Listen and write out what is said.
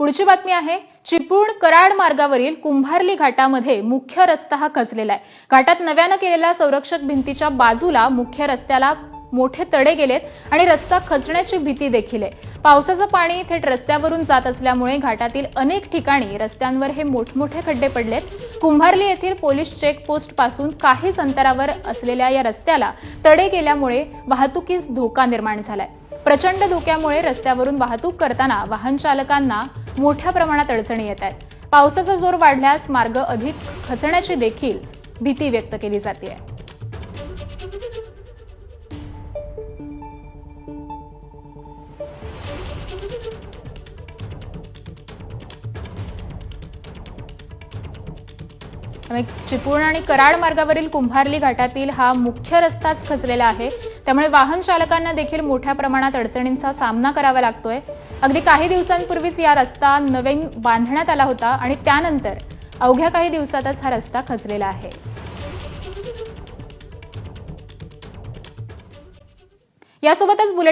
पुढची बातमी आहे चिपळूण कराड मार्गावरील कुंभारली घाटामध्ये मुख्य रस्ता हा खचलेला आहे. घाटात नव्यानं केलेल्या संरक्षक भिंतीच्या बाजूला मुख्य रस्त्याला मोठे तडे गेलेत आणि रस्ता खचण्याची भीती देखील आहे. पावसाचं पाणी थेट रस्त्यावरून जात असल्यामुळे घाटातील अनेक ठिकाणी रस्त्यांवर हे मोठमोठे खड्डे पडलेत. कुंभारली येथील पोलीस चेकपोस्टपासून काहीच अंतरावर असलेल्या या रस्त्याला तडे गेल्यामुळे वाहतुकीस धोका निर्माण झालाय. प्रचंड धोक्यामुळे रस्त्यावरून वाहतूक करताना वाहन चालकांना मोठ्या प्रमाणात अडचणी येत आहेत. पावसाचा जोर वाढल्यास मार्ग अधिक खचण्याची देखील भीती व्यक्त केली जाते चिपळूण आणि कराड मार्गावरील कुंभारली घाटातील हा मुख्य रस्ताच खचलेला आहे. त्यामुळे वाहन चालकांना देखील मोठ्या प्रमाणात अडचणींचा सामना करावा लागतोय. अगदी काही दिवसांपूर्वीच या रस्ता नवीन बांधण्यात आला होता आणि त्यानंतर अवघ्या काही दिवसातच हा रस्ता खचलेला आहे. यासोबतच बुलेट